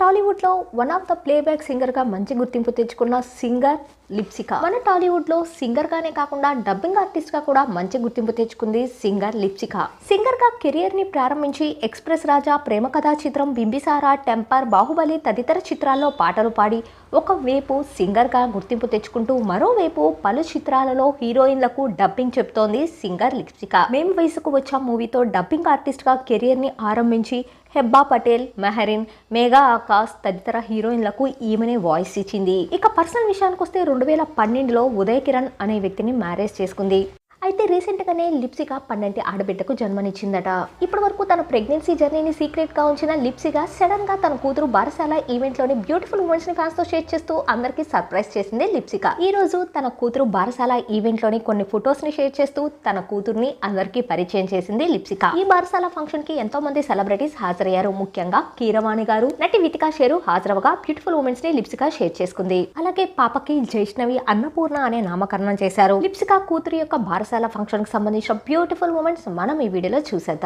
టాలీవుడ్లో one of the playback సింగర్గా మంచి గుర్తింపు తెచ్చుకున్న సింగర్ లిప్సికా. మన టాలీవుడ్లో సింగర్గానే కాకుండా డబ్బింగ్ ఆర్టిస్ట్గా కూడా మంచి గుర్తింపు తెచ్చుకుంది సింగర్ లిప్సికా. సింగర్గా కెరియర్ని ప్రారంభించి ఎక్స్ప్రెస్ రాజా ప్రేమ కథా చిత్రం బింబిసారా టెంపర్ బాహుబలి తదితర చిత్రాల్లో పాటలు పాడి ఒకవైపు సింగర్గా గుర్తింపు తెచ్చుకుంటూ మరోవైపు పలు చిత్రాలలో హీరోయిన్లకు డబ్బింగ్ చెప్తోంది సింగర్ లిప్సికా. మేము వయసుకు వచ్చా మూవీతో డబ్బింగ్ ఆర్టిస్ట్గా కెరియర్ని ఆరంభించి హెబ్బా పటేల్ మెహరిన్ మేఘా ఆకాశ్ తదితర హీరోయిన్లకు ఈమెనే వాయిస్ ఇచ్చింది. ఇక పర్సనల్ విషయానికి వస్తే రెండు వేల పన్నెండులో ఉదయ్ కిరణ్ అనే వ్యక్తిని మ్యారేజ్ చేసుకుంది. అయితే రీసెంట్ గానే లిప్సిగా పన్నెంటి ఆడబిడ్డకు జన్మనిచ్చిందట. ఇప్పటి వరకు తన ప్రెగ్నెన్సీ జర్నీని సీక్రెట్గా ఉంచిన లిప్సిగా సడన్గా తన కూతురు బారసాల ఈవెంట్లోని బ్యూటిఫుల్ ఉమెన్స్ని ఫ్యాన్స్తో షేర్ చేస్తూ అందరికి సర్ప్రైజ్ చేసింది లిప్సిక ఈ రోజు తన కూతురు బారసాల ఈవెంట్లోని కొన్ని ఫొటోస్ని షేర్ చేస్తూ తన కూతుర్ని అందరికి పరిచయం చేసింది లిప్సిక ఈ బారసాల ఫంక్షన్కి ఎంతో మంది సెలబ్రిటీస్ హాజరయ్యారు. ముఖ్యంగా కీరవాణి గారు నటి వితికా షేరు హాజరవగా బ్యూటిఫుల్ ఉమెన్స్ని లిప్సిక షేర్ చేసుకుంది. అలాగే పాపకి జైష్ణవి అన్నపూర్ణ అనే నామకరణం చేశారు. లిప్సిక కూతురు యొక్క బారసాల ఫంక్షన్కి సంబంధించిన బ్యూటిఫుల్ మూమెంట్స్ మనం ఈ వీడియోలో చూసేద్దాం.